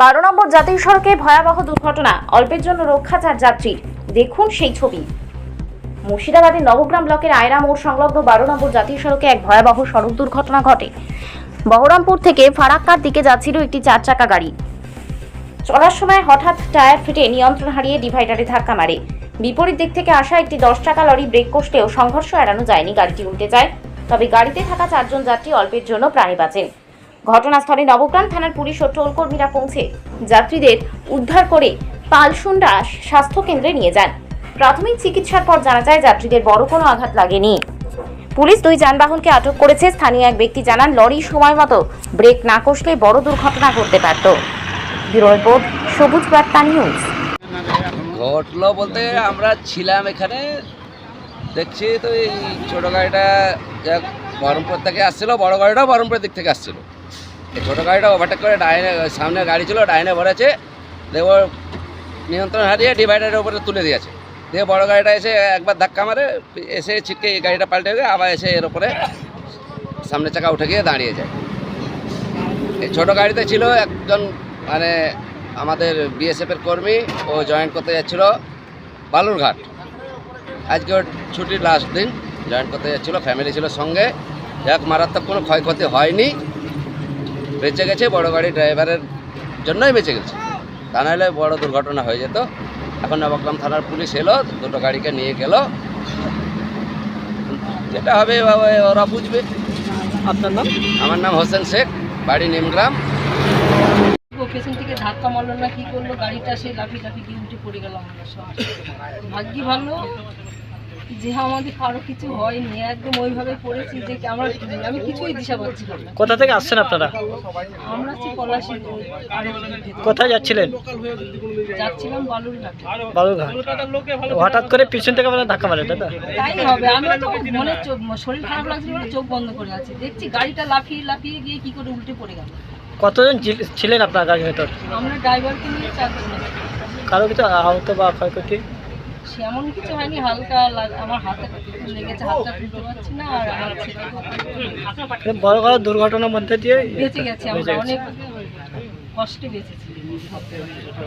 বারো নম্বর জাতীয় সড়কে ভয়াবহ দুর্ঘটনা, অল্পের জন্য রক্ষা চার যাত্রীর দেখুন সেই ছবি। মুর্শিদাবাদের নবগ্রাম ব্লকের আয়রা মোড় সংলগ্ন বারো নম্বর জাতীয় সড়কে এক ভয়াবহ সড়ক দুর্ঘটনা ঘটে। বহরমপুর থেকে ফারাক্কার দিকে যাচ্ছিল একটি চার চাকা গাড়ি। চলার সময় হঠাৎ টায়ার ফেটে নিয়ন্ত্রণ হারিয়ে ডিভাইডারে ধাক্কা মারে। বিপরীত দিক থেকে আসা একটি দশ টাকা লরি ব্রেক কষলেও সংঘর্ষ এড়ানো যায়নি। গাড়িটি উল্টে যায়। তবে গাড়িতে থাকা চারজন যাত্রী অল্পের জন্য প্রাণী বাঁচেন। ঘটনাস্থলে নবগ্রাম থানার পুলিশ ও টোল কর্মীরা পৌঁছে যাত্রীদের উদ্ধার করে পালসুন্ডা স্বাস্থ্য কেন্দ্রে নিয়ে যান। প্রাথমিক চিকিৎসার পর জানা যায় যাত্রীদের বড় কোনো আঘাত লাগেনি। পুলিশ দুই যানবাহনকে আটক করেছে। স্থানীয় এক ব্যক্তি জানান, লরি সময় মতো ব্রেক না কষলে বড় দুর্ঘটনা ঘটতে পারত। ব্যুরো রিপোর্ট, সবুজ বার্তা নিউজ। ঘটলো বলতে আমরা ছিলাম এখানে। দেখছি তো এই ছোটো গাড়িটা বহরমপুর থেকে আসছিল, বড় গাড়িটাও বহরমপুরের দিক থেকে আসছিল। ছোটো গাড়িটা ওভারটেক করে ডাইনে, সামনে গাড়ি ছিল, ডাইনে ভরেছে ওর নিয়ন্ত্রণ হারিয়ে ডিভাইডারের উপরে তুলে দিয়েছে। দিয়ে বড় গাড়িটা এসে একবার ধাক্কা মারে, এসে ছিটকে এই গাড়িটা পাল্টে গিয়ে আবার এসে এর উপরে সামনে চাকা উঠে গিয়ে দাঁড়িয়ে যায়। এই ছোটো গাড়িতে ছিল একজন মানে আমাদের বিএসএফের কর্মী, ও জয়েন করতে যাচ্ছিল বালুরঘাট। আজকে ছুটির লাস্ট দিন জয়েন করতে যাচ্ছিল ফ্যামিলি ছিল সঙ্গে। যাক, মারাত্মক কোনো ক্ষয়ক্ষতি হয়নি। বেঁচে গেছে বড় গাড়ি ড্রাইভারের জন্যই বেঁচে গেছে। তা নাহলে বড় দুর্ঘটনা হয়ে যেত। এখন নবগ্রাম থানার পুলিশ এলো দুটো গাড়িকে নিয়ে গেল। যেটা হবে ওরা বুঝবে। আপনার নাম? আমার নাম হোসেন শেখ বাড়ি নিমগ্রাম। ও পেছন থেকে ধাক্কা মারলো না কি করল? গাড়িটা সে লাফি লাফি দিয়ে উঠে পড়ে গেল আমরা সব ভাগ্যি ভালো? যে আমাদের কারও কিছু হয়নি একদম ওইভাবে পড়েছি যে আমরা আমি কিছুই দিশা পাচ্ছিলাম না। কোথা থেকে আসছেন আপনারা? আমরা আছি পলাশি কোথায় যাচ্ছিলেন? যাচ্ছিলাম বালুরঘাট। বালুরঘাট। হঠাৎ করে পিছন থেকে আপনার ধাক্কা মারে দাদা তাই হবে আমরা তো মনে শরীর খারাপ লাগছিল বলে চোখ বন্ধ করে আছি। দেখছি গাড়িটা লাফিয়ে লাফিয়ে গিয়ে কি করে উল্টে পড়ে গেল। কতজন ছিলেন আপনার গাড়ির ভেতর? আমরা ড্রাইভারকে নিয়ে চারজন। কারও কিছু আহত বা ক্ষয়ক্ষতি? সেমন কিছু হয়নি হালকা আমার হাতে লেগেছে হাতটা তুলতে পারছি না আর আমার ছেলে মানে বড় বড় দুর্ঘটনার মধ্যে দিয়ে বেঁচে গেছি আমরা অনেক কষ্টে বেঁচেছি।